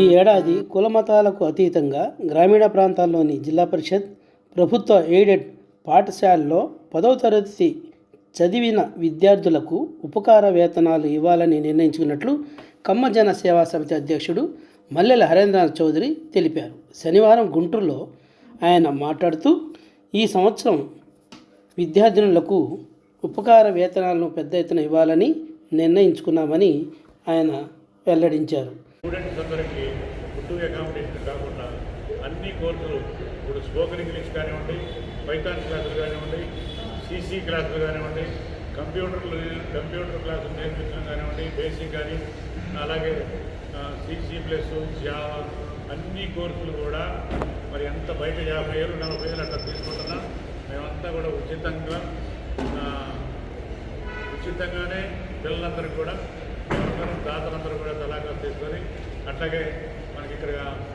ఈ ఏడాది కులమతాలకు అతీతంగా గ్రామీణ ప్రాంతాల్లోని జిల్లా పరిషత్ ప్రభుత్వ ఎయిడెడ్ పాఠశాలలో పదవ తరగతి చదివిన విద్యార్థులకు ఉపకార వేతనాలు ఇవ్వాలని నిర్ణయించుకున్నట్లు కమ్మ జన సేవా సమితి అధ్యక్షుడు మల్లెల హరేంద్రనాథ్ చౌదరి తెలిపారు. శనివారం గుంటూరులో ఆయన మాట్లాడుతూ ఈ సంవత్సరం విద్యార్థినులకు ఉపకార వేతనాలను పెద్ద ఎత్తున ఇవ్వాలని నిర్ణయించుకున్నామని ఆయన వెల్లడించారు. స్టూడెంట్స్ అందరికీ ఫుడ్ అకామిడేషన్ కాకుండా అన్ని కోర్సులు ఇప్పుడు స్పోకెన్ ఇంగ్లీష్ కానివ్వండి పైథాన్ క్లాసులు కానివ్వండి సీసీ క్లాసులు కానివ్వండి కంప్యూటర్లు కంప్యూటర్ క్లాసులు నేర్పించడం కానివ్వండి బేసిక్ కానీ అలాగే సిసి ప్లస్ జావా అన్ని కోర్సులు కూడా మరి ఎంత బయట యాభై ఏళ్ళు నలభై ఏళ్ళు అట్లా తీసుకుంటున్నా మేమంతా కూడా ఉచితంగా ఉచితంగానే పిల్లలందరికీ కూడా అందరం దాతలందరూ కూడా తలాగా తీసుకొని అట్లాగే మనకి ఇక్కడ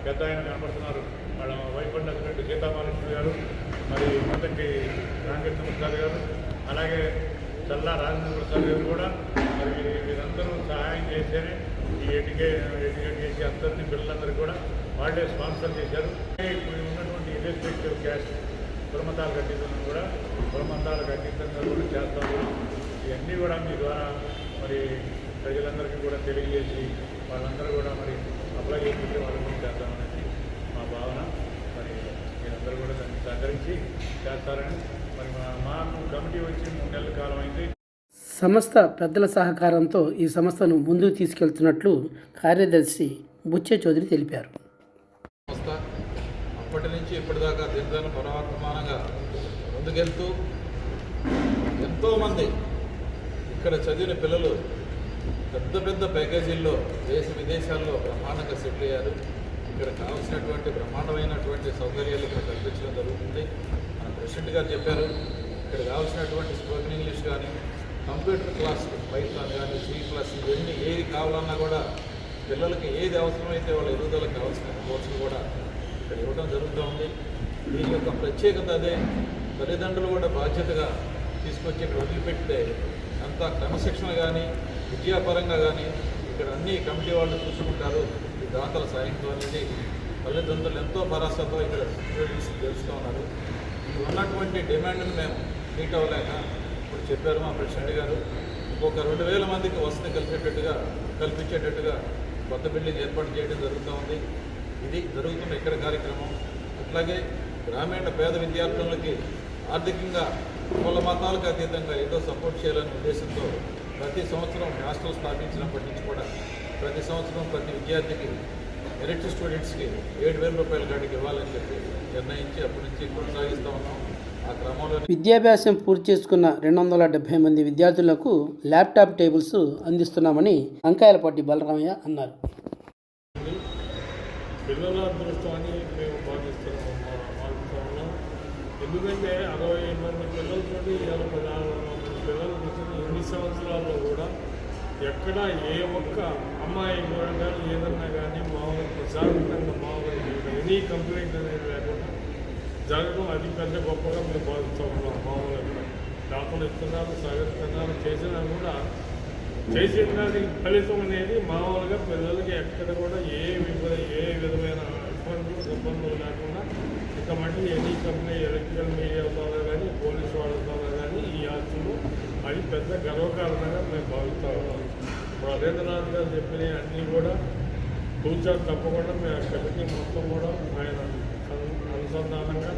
పెద్ద ఆయన కనబడుతున్నారు వాళ్ళ వైఫ్ అండ్ సీతామహాలక్ష్మి గారు మరి మొదటి రామకృష్ణ ప్రసాద్ గారు అలాగే చల్లా రాజేంద్ర ప్రసాద్ గారు కూడా మరి వీరందరూ సహాయం చేస్తేనే ఈ ఎడ్యుకే ఎడ్యుకేట్ చేసి అందరినీ పిల్లలందరూ కూడా వాళ్ళే స్పాన్సర్ చేశారు. ఇప్పుడు ఉన్నటువంటి ఇర్రెస్పెక్టివ్ క్యాస్ట్ కులమతాలకు అతీతంగా కూడా కులమతాలకు అతీతంగా కూడా చేస్తాము ఇవన్నీ కూడా మీ ద్వారా మరి ప్రజలందరికీ కూడా తెలియజేసి వాళ్ళందరూ కూడా మరి అప్లై చేసి వాళ్ళు కూడా చేద్దామనేది మా భావన. మరి మీరందరూ కూడా దాన్ని సహకరించి చేస్తారని మరి మా మాకు కమిటీ వచ్చి మూడు నెలల కాలం అయింది. సంస్థ పెద్దల సహకారంతో ఈ సంస్థను ముందుకు తీసుకెళ్తున్నట్లు కార్యదర్శి బుచ్చే చౌదరి తెలిపారు. సంస్థ అప్పటి నుంచి ఇప్పటిదాకా దినదిన పునవర్తమానంగా ముందుకెళ్తూ ఎంతోమంది ఇక్కడ చదివిన పిల్లలు పెద్ద పెద్ద ప్యాకేజీల్లో దేశ విదేశాల్లో బ్రహ్మాండంగా సెటిల్ అయ్యారు. ఇక్కడ కావాల్సినటువంటి బ్రహ్మాండమైనటువంటి సౌకర్యాలు ఇక్కడ కల్పించడం జరుగుతుంది. మన ప్రెసిడెంట్ గారు చెప్పారు ఇక్కడ కావాల్సినటువంటి స్పోకెన్ ఇంగ్లీష్ కానీ కంప్యూటర్ క్లాస్ పైథాన్ కానీ సి క్లాస్ ఇవన్నీ ఏది కావాలన్నా కూడా పిల్లలకి ఏది అవసరమైతే వాళ్ళ ఎదుగుదలకు కావాల్సిన కోర్సులు కూడా ఇక్కడ ఇవ్వడం జరుగుతూ ఉంది. దీని యొక్క ప్రత్యేకత అదే తల్లిదండ్రులు కూడా బాధ్యతగా తీసుకొచ్చి ఇక్కడ వదిలిపెడితే అంతా క్రమశిక్షణ కానీ విద్యాపరంగా కానీ ఇక్కడ అన్ని కమిటీ వాళ్ళు చూసుకుంటారు. ఈ దాతల సాయంతో అనేది తల్లిదండ్రులు ఎంతో భరోసాతో ఇక్కడ స్టూడెంట్స్ తెలుస్తూ ఉన్నారు. ఇది ఉన్నటువంటి డిమాండ్ని మేము మీట్ అవ్వలేక ఇప్పుడు చెప్పారు మా ప్రెసిడెంట్ గారు ఇంకొక రెండు వేల మందికి వసతి కలిపేటట్టుగా కల్పించేటట్టుగా కొత్త బిల్డింగ్ ఏర్పాటు చేయడం జరుగుతూ ఉంది. ఇది జరుగుతున్న ఇక్కడ కార్యక్రమం. అట్లాగే గ్రామీణ పేద విద్యార్థులకి ఆర్థికంగా కుల మతాలకు అతీతంగా ఏదో సపోర్ట్ చేయాలనే ఉద్దేశంతో ప్రతి సంవత్సరం హాస్టల్ స్థాపించినప్పటి నుంచి కూడా ప్రతి సంవత్సరం ప్రతి విద్యార్థికి మెరిట్ స్టూడెంట్స్కి ఏడు వేల రూపాయల కాడికి ఇవ్వాలని చెప్పి నిర్ణయించి అప్పటి నుంచి కొనసాగిస్తూ ఉన్నాం. ఆ క్రమంలో విద్యాభ్యాసం పూర్తి చేసుకున్న రెండు వందల డెబ్బై మంది విద్యార్థులకు ల్యాప్టాప్ టేబుల్స్ అందిస్తున్నామని అంకాయలపాటి బలరామయ్య అన్నారు. పిల్లల అదృష్టం అని మేము భావిస్తున్నాం మా భావిస్తున్నాం ఎందుకంటే అరవై మంది పిల్లలతోటి ఇవాళ పదహారు వందల పిల్లలు కూర్చొని ఎన్ని సంవత్సరాల్లో కూడా ఎక్కడ ఏ ఒక్క అమ్మాయి కూడా కానీ ఏదన్నా కానీ మామూలు ప్రశాంతంగా మామూలు ఎనీ కంప్లైంట్ అనేది లేకుండా జరగడం అది పెద్ద గొప్పగా మేము భావిస్తూ ఉన్నాం మామూలుగా దాతలు ఇస్తున్నారు సహకరిస్తున్నారు చేసినా కూడా చేసిన దానికి ఫలితం అనేది మామూలుగా పిల్లలకి ఎక్కడ కూడా ఏ విధ ఏ విధమైన ఇబ్బందులు ఇబ్బందులు లేకుండా ఇంత మట్టి ఎనీ కంపెనీ ఎలక్ట్రికల్ మీడియా ద్వారా కానీ పోలీస్ వాళ్ళ ద్వారా కానీ ఈ ఆస్తులు అది పెద్ద గర్వకారణంగా మేము భావిస్తూ ఉన్నాం. ఇప్పుడు గారు చెప్పినవి అన్నీ కూడా కూర్చొని తప్పకుండా మేము అక్కడికి కమిటీ మొత్తం కూడా ఆయన అనుసంధానంగా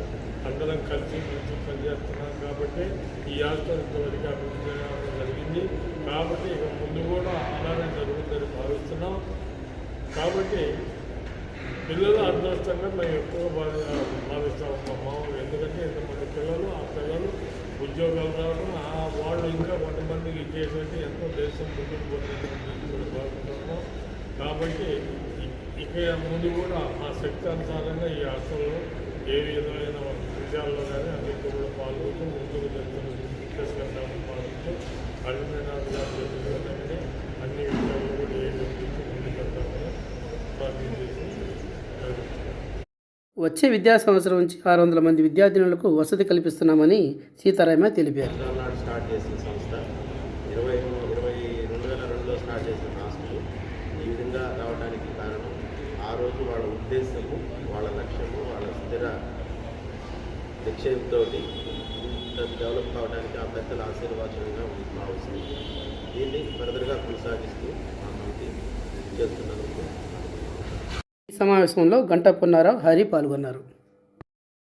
అందరం కలిసి మంచి పనిచేస్తున్నాం కాబట్టి ఈ ఆస్తి ఇంతవరకు అభివృద్ధి జరిగింది. కాబట్టి ఇక ముందు కూడా అలానే జరుగుతుందని భావిస్తున్నాం. కాబట్టి పిల్లలు అదృష్టంగా మేము ఎక్కువ మా భావిస్తూ ఉంటాం మామూలుగా ఎందుకంటే ఇంతమంది పిల్లలు ఆ పిల్లలు ఉద్యోగాలు రావడం ఆ వాళ్ళు ఇంకా కొంతమందికి ఇచ్చేటువంటి ఎంతో దేశం ముందుకు పోతుందని కూడా భావిస్తున్నాం కాబట్టి ఇ- ఇక ముందు కూడా ఆ శక్తి అనుసారంగా ఈ ఆశల్లో ఏ విధమైన విషయాల్లో కానీ అన్నింటి కూడా పాల్గొంటూ ముందుకు జరుగుతున్న తీసుకెళ్తామని భావిస్తూ అల్యూమినాథ్ గారు అన్ని విషయాల్లో కూడా ఏ ముందుకు వెళ్తామని వచ్చే విద్యా సంవత్సరం నుంచి ఆరు వందల మంది విద్యార్థినులకు వసతి కల్పిస్తున్నామని సీతారామ తెలిపారు. స్టార్ట్ చేసిన ఇరవై ఇరవై రెండు వేల రెండులో స్టార్ట్ చేసిన ఈ విధంగా రావడానికి కారణం ఆ రోజు వాళ్ళ ఉద్దేశము వాళ్ళ వాళ్ళ స్థిర డెవలప్ కావడానికి ఆ పెద్దల ఆశీర్వాచనంగా ఉంది మా అవసరం. దీన్ని ఫర్దర్గా కొనసాగిస్తూ మా చేస్తున్నాను సమావేశంలో గంటప్పన్నారావు హరి పాల్గొన్నారు.